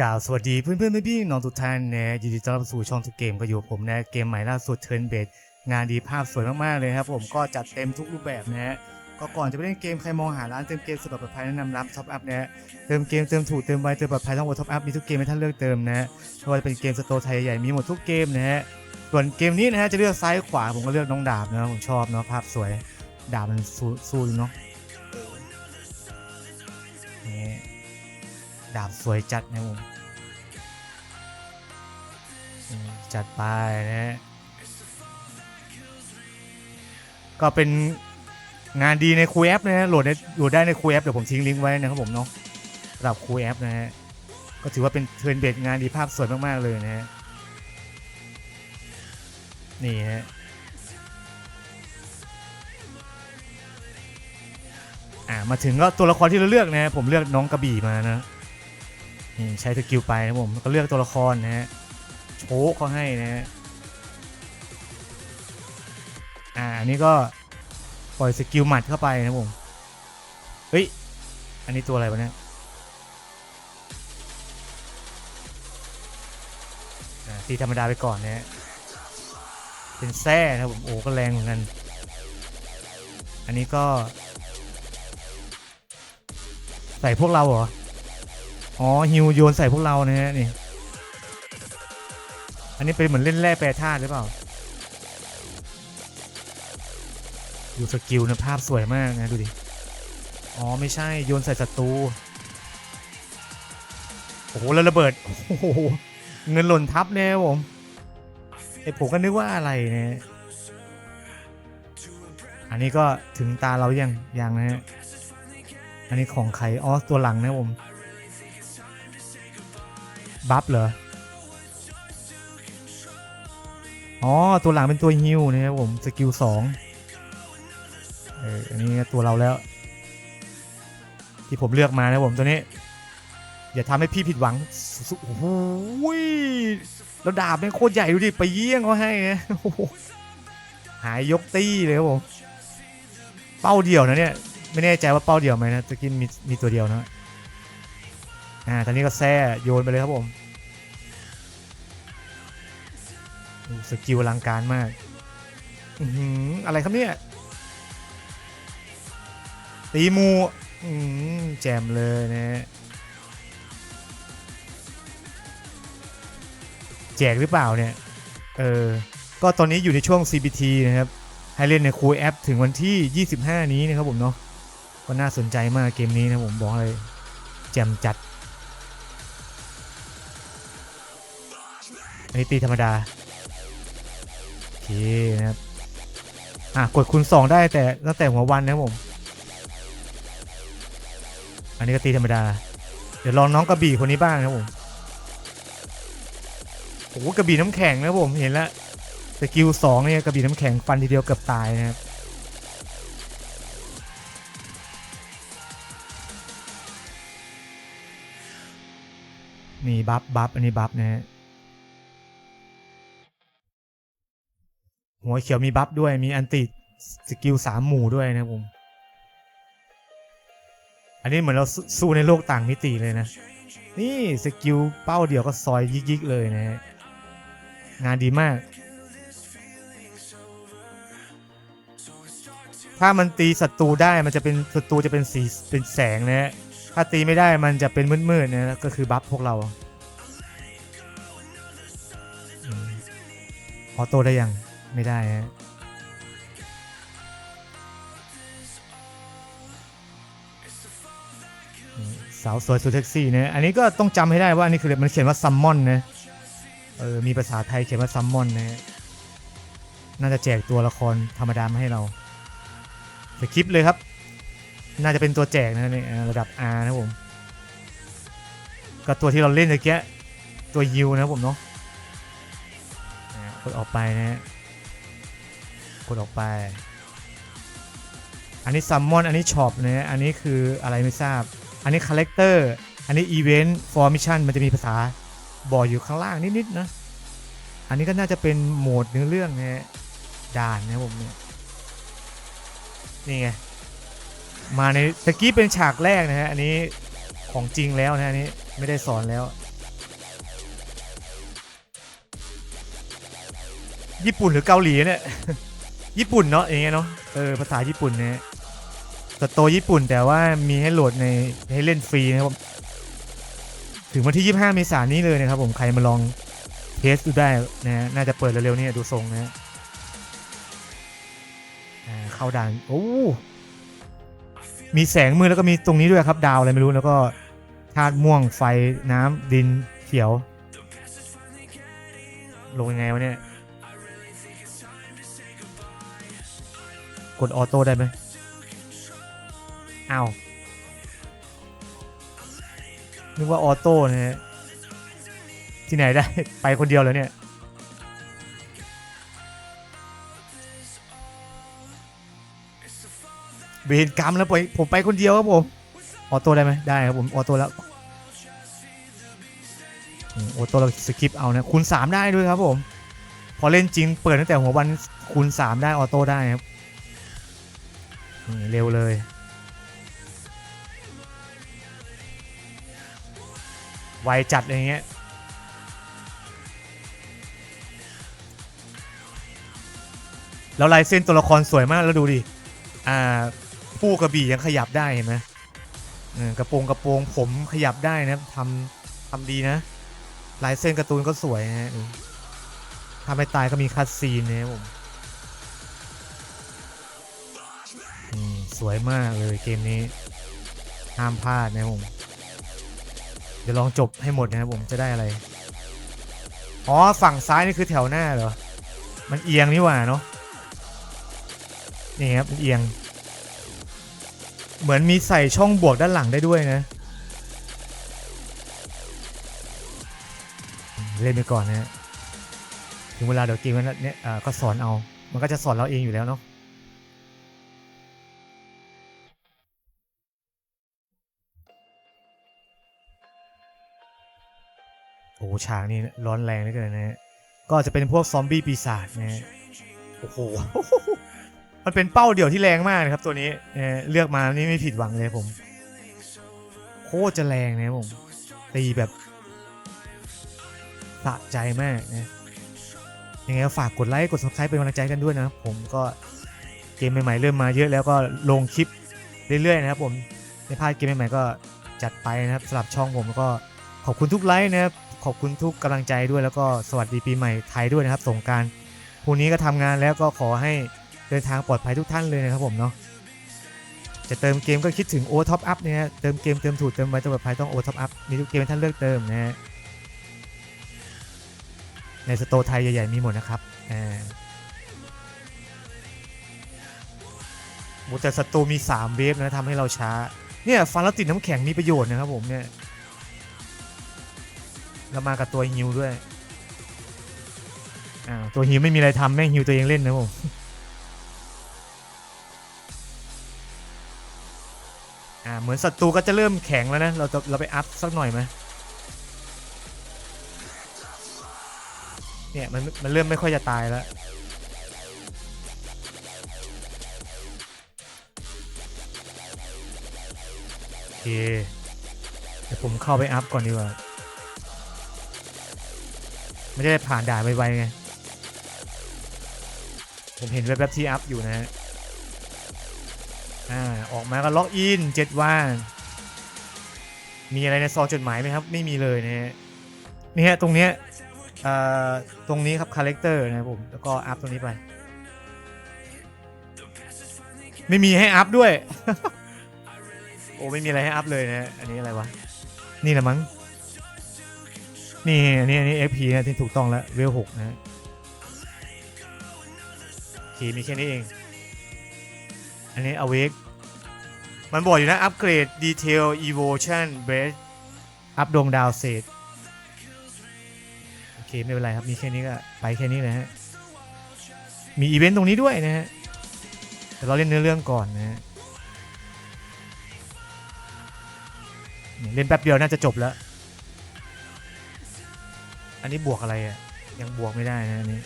กล่าวสวัสดีเพื่อนเพื่อนๆพี่น้องทุกท่านนะยินดีต้อนรับสู่ช่องทุกเกมก็อยู่กับผมนะเกมใหม่ล่าสุดเทิร์นเบดงานดีภาพสวยมากๆเลยครับผมก็จัดเต็มทุกรูปแบบนะฮะก็ก่อนจะไปเล่นเกมใครมองหาร้านเติมเกมสะดวกปลอดภัยแนะนำรับท็อปอัพนะฮะเติมเกมเติมถูกเติมไวเติมปลอดภัยต้องโอท็อปอัพมีทุกเกมให้ท่านเลือกเติมนะฮะไม่ว่าจะเป็นเกมสโตร์ไทยใหญ่มีหมดทุกเกมนะฮะส่วนเกมนี้นะฮะจะเลือกซ้ายขวาผมก็เลือกน้องดาบนะผมชอบเนาะภาพสวยดาบมันสู้สู้อยู่เนาะ ดาบสวยจัดนะผมจัดไปนะฮะก็เป็นงานดีในคูแอปนะฮะโหลดได้โหลดได้ในคูแอปเดี๋ยวผมทิ้งลิงก์ไว้นะครับผมเนาะสำหรับคูแอปนะฮะก็ถือว่าเป็นเทรนเบดงานดีภาพสวยมาก ๆ เลยนะฮะนี่ฮะอ่ามาถึงก็ตัวละครที่เราเลือกนะผมเลือกน้องกระบี่มานะ นี่ใช้สกิลไปนะผมก็เลือกตัวละครนะฮะโชกเขาให้นะฮะอ่าอันนี้ก็ปล่อยสกิลหมัดเข้าไปนะผมเฮ้ยอันนี้ตัวอะไรวะเนี่ยตีธรรมดาไปก่อนนะฮะเป็นแส้นะผมโอ้ก็แรงเหมือนกัน อันนี้ก็ ใส่พวกเราเหรอ อ๋อฮิวโยนใส่พวกเรานะฮะนี่ อันนี้เป็นเหมือนเล่นแร่แปรธาตุหรือเปล่า ดูสกิลนะภาพสวยมากนะดูดิ อ๋อไม่ใช่โยนใส่ศัตรู โอ้โหแล้วระเบิด โอ้โหเงินหล่นทับเนี่ยผมไอผมก็นึกว่าอะไรเนี่ย อันนี้ก็ถึงตาเรายังยังนะฮะ อันนี้ของใครอ๋อตัวหลังนะผม บัฟเหรอ อ๋อ ตัวหลังเป็นตัวฮิวนะครับผม สกิลสองเอออันนี้ตัวเราแล้ว ที่ผมเลือกมานะผมตัวนี้ อย่าทำให้พี่ผิดหวังสุโอ้โหแล้วดาบแม่งโคตรใหญ่ดูดิ ไปเยี่ยงเขาให้นะหายยกตี้เลยครับผม เป้าเดียวนะเนี่ย ไม่แน่ใจว่าเป้าเดียวไหมนะตะกี้มีมีตัวเดียวนะอ่าตอนนี้ก็แซ่โยนไปเลยครับผม สกิลอลังการมาก อืออะไรครับเนี่ย ตีมู อืมแจมเลยนะฮะแจกหรือเปล่าเนี่ย เออ ก็ตอนนี้อยู่ในช่วง CBT นะครับ ให้เล่นในคูแอปถึงวันที่ 25 นี้นะครับผมเนาะ ก็น่าสนใจมากเกมนี้นะผมบอกเลย แจมจัดอันนี้ตีธรรมดา นะครับ อะ กดคูณ2ได้แต่ตั้งแต่หัววันนะผม อันนี้ก็ตีธรรมดา เดี๋ยวลองน้องกระบี่คนนี้บ้างนะผมโอ้โหกระบี่น้ำแข็งนะผมเห็นแล้วสกิลสองเนี่ยกระบี่น้ำแข็งฟันทีเดียวเกือบตายนะครับมีบัฟบัฟอันนี้บัฟนะฮะ หัวเขียวมีบัฟด้วยมีอันติสกิลสามหมู่ด้วยนะผมอันนี้เหมือนเราสู้ในโลกต่างมิติเลยนะ นี่สกิลเป้าเดียวก็ซอยยิกๆเลยนะฮะงานดีมาก ถ้ามันตีศัตรูได้มันจะเป็นศัตรูจะเป็นสีเป็นแสงนะฮะถ้าตีไม่ได้มันจะเป็นมืดๆนะก็คือบัฟพวกเราออโต้ได้ยัง ไม่ได้ฮะสาวสวยสุดเซ็กซี่นะ อันนี้ก็ต้องจำให้ได้ว่า อันนี้คือมันเขียนว่าซัมมอนนะ เออ มีภาษาไทยเขียนว่าซัมมอนนะ น่าจะแจกตัวละครธรรมดามาให้เราสคริปเลยครับ น่าจะเป็นตัวแจกนะเนี่ยระดับ R นะผม ก็ตัวที่เราเล่นเมื่อกี้ตัวยิวนะผมเนาะอ่ากดออกไปนะฮะ ดออกไป อันนี้ซัมมอน อันนี้ช็อปนะอันนี้คืออะไรไม่ทราบ อันนี้คาเลคเตอร์ อันนี้อีเวนต์ฟอร์มิชันมันจะมีภาษาบอกอยู่ข้างล่างนิดๆนะ อันนี้ก็น่าจะเป็นโหมดเนื้อเรื่องนะด่านนะผมเนี่ย นี่ไง มาในตะกี้เป็นฉากแรกนะฮะ อันนี้ของจริงแล้วนะอันนี้ไม่ได้สอนแล้วญี่ปุ่นหรือเกาหลีเนี่ย ญี่ปุ่นเนาะอย่างเงี้ยเนาะเออภาษาญี่ปุ่นเนี่ยสโตญี่ปุ่นแต่ว่ามีให้โหลดในให้เล่นฟรีนะครับผมถึงวันที่ 25 เมษายนนี้เลยนะครับผมใครมาลองเทสดูได้นะฮะน่าจะเปิดเร็วๆนี้ดูทรงนะฮะเข้าด่านโอ้มีแสงมือแล้วก็มีตรงนี้ด้วยครับ ดาวอะไรไม่รู้แล้วก็ธาตุม่วงไฟน้ำดินเขียว ลงยังไงวะเนี่ย กดออโต้ได้ไหมอ้าวนึกว่าออโต้นะฮะที่ไหนได้ ไปคนเดียวเลยเนี่ยเวรกรรมแล้วปล่อยผมไปคนเดียวครับผม ออโต้ได้ไหมได้ครับผม ออโต้แล้วอออโต้เราสกิปเอานะคูณ3ได้ด้วยครับผม พอเล่นจริงเปิดตั้งแต่หัววันคูณ3ได้ออโต้ได้ครับ นี่เร็วเลย ไวจัดอะไรเงี้ยแล้วลายเส้นตัวละครสวยมากแล้วดูดิ อ่า ผู้กระบี่ยังขยับได้เห็นไหมเออกระโปรงกระโปรงผมขยับได้นะทำทำดีนะ ลายเส้นการ์ตูนก็สวยนะฮะดูถ้าไม่ตายก็มีคัดซีนนะครับผม สวยมากเลยเกมนี้ ห้ามพลาดนะผม เดี๋ยวลองจบให้หมดนะครับผมจะได้อะไร อ๋อ ฝั่งซ้ายนี่คือแถวหน้าเหรอ มันเอียงนี่หว่าเนาะ นี่ครับมันเอียง เหมือนมีใส่ช่องบวกด้านหลังได้ด้วยนะ เล่นไปก่อนนะถึงเวลาเดี๋ยวเกมมันเนี่ยก็สอนเอา มันก็จะสอนเราเองอยู่แล้วเนาะ โอ้ฉากนี้ร้อนแรงเหลือเกินนะฮะก็จะเป็นพวกซอมบี้ปีศาจนะฮะโอ้โหมันเป็นเป้าเดี่ยวที่แรงมากนะครับตัวนี้เอ่อเลือกมานี่ไม่ผิดหวังเลยผมโคตรจะแรงนะผมตีแบบสะใจมากนะยังไงก็ฝากกดไลค์กด subscribe เป็นกำลังใจกันด้วยนะครับผมก็เกมใหม่ๆเริ่มมาเยอะแล้วก็ลงคลิปเรื่อยๆนะครับผมไม่พาดเกมใหม่ๆก็จัดไปนะครับสำหรับช่องผมก็ขอบคุณทุกไลค์นะครับ ขอบคุณทุกกำลังใจด้วยแล้วก็สวัสดีปีใหม่ไทยด้วยนะครับสงการพรุ่งนี้ก็ทำงานแล้วก็ขอให้เดินทางปลอดภัยทุกท่านเลยนะครับผมเนาะจะเติมเกมก็คิดถึงโอท็อปอัพเนี่ยฮะเติมเกมเติมถูกเติมไว้ปลอดภัยต้องโอท็อปอัพมีทุกเกมให้ท่านเลือกเติมนะฮะในสโตร์ไทยใหญ่ๆมีหมดนะครับอ่าแต่ศัตรูมี 3 เวฟนะทำให้เราช้าเนี่ยฟันแล้วติดน้ำแข็งมีประโยชน์นะครับผมเนี่ย แล้วมากับตัวฮิวด้วยอ่าตัวฮิวไม่มีอะไรทำแม่งฮิวตัวเองเล่นนะผมอ่าเหมือนศัตรูก็จะเริ่มแข็งแล้วนะ เราจะเราไปอัพสักหน่อยไหมเนี่ยมันมันเริ่มไม่ค่อยจะตายแล้วโอเคเดี๋ยวผมเข้าไปอัพก่อนดีกว่า ไม่ได้ผ่านด่านไวๆไง ผมเห็นแวบๆที่อัพอยู่นะฮะ อ่า ออกมาก็ล็อกอินเจ็ดวัน มีอะไรในซองจดหมายไหมครับ ไม่มีเลยนะฮะ นี่ฮะ ตรงเนี้ยเอ่อตรงนี้ครับคาแรคเตอร์นะครับผม แล้วก็อัพตรงนี้ไป ไม่มีให้อัพด้วย โอ้ไม่มีอะไรให้อัพเลยนะฮะอันนี้อะไรวะ นี่แหละมั้ง นี่อันนี้อันนี้ FP นะที่ถูกต้องแล้วเวลหกนะฮะโอเคมีแค่นี้เอง อันนี้ awake มันบอกอยู่นะ อัปเกรด detail evolution base อัพดวงดาวเศษโอเค ไม่เป็นไรครับ มีแค่นี้ก็ไปแค่นี้นะฮะ มีอีเวนต์ตรงนี้ด้วยนะฮะ แต่เราเล่นเนื้อเรื่องก่อนนะฮะ เล่นแป๊บเดียวน่าจะจบแล้ว อันนี้บวกอะไรอะ ยังบวกไม่ได้นะอันนี้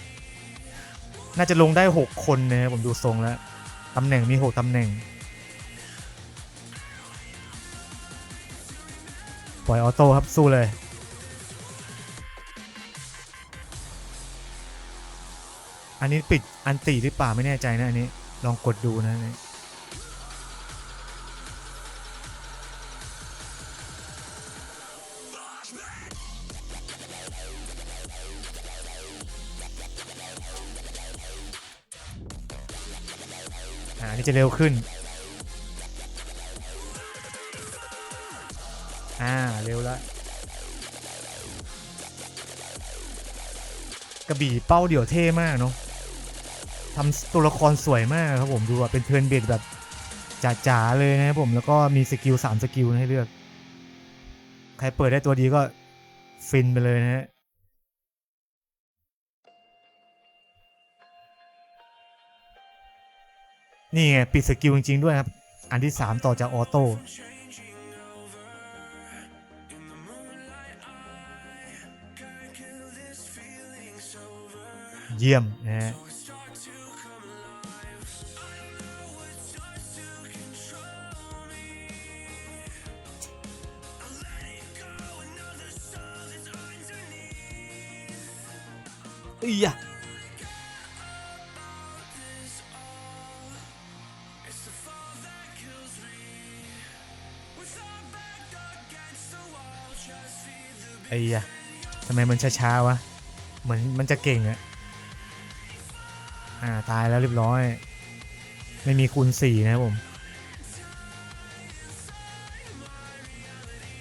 น่าจะลงได้6คนนะผมดูทรงแล้วตำแหน่งมี6ตำแหน่ง ปล่อยออโต้ครับสู้เลย อันนี้ปิดอันติหรือเปล่าไม่แน่ใจนะอันนี้ ลองกดดูนะอัน อ่าอันนี้จะเร็วขึ้น อ่า เร็วแล้วกระบี่เป้าเดี่ยวเท่มากเนาะทำตัวละครสวยมากครับผมดูว่าเป็นเทิร์นเบดแบบจ๋าๆเลยนะครับผมแล้วก็มีสกิล3สกิลให้เลือก ใครเปิดได้ตัวดีก็ฟินไปเลยนะฮะ นี่ไงปิดสกิลจริงๆด้วยครับ อันที่ 3 ต่อจากออโต้เยี่ยมนะฮะอียะ อ้ยะทำไมมันช้าๆวะ เหมือนมันจะเก่งอะอ่าตายแล้วเรียบร้อย ไม่มีคูณสี่นะครับผม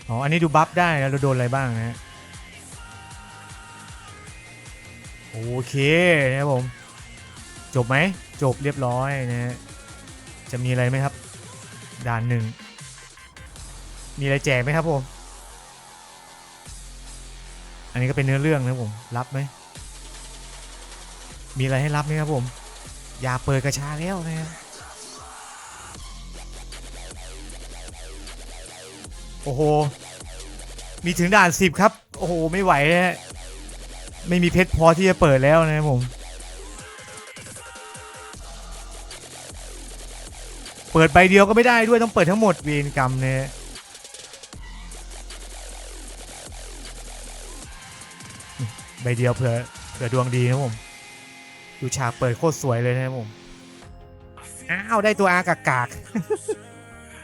อ๋อ อันนี้ดูบัฟได้นะเราโดนอะไรบ้างนะฮะโอเคนะครับผม จบไหม จบเรียบร้อยนะฮะจะมีอะไรไหมครับ ด่านหนึ่ง มีอะไรแจกไหมครับผม อันนี้ก็เป็นเนื้อเรื่องนะผม รับไหม มีอะไรให้รับไหมครับผม อย่าเปิดกระชาแล้วนะครับ โอ้โห มีถึงด่านสิบครับ โอ้โห ไม่ไหวนะฮะไม่มีเพชรพอที่จะเปิดแล้วนะครับผม เปิดใบเดียวก็ไม่ได้ด้วยต้องเปิดทั้งหมดเวรกรรมเนี่ย ใบเดียวเผื่อเผื่อดวงดีนะผมดูฉากเปิดโคตรสวยเลยนะครับผมอ้าวได้ตัวอากากาก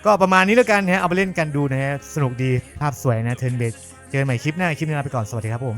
ก็ประมาณนี้แล้วกันนะฮะเอาไปเล่นกันดูนะฮะสนุกดีภาพสวยนะเทิร์นเบสเจอกันใหม่คลิปหน้าคลิปนี้ลาไปก่อนสวัสดีครับผม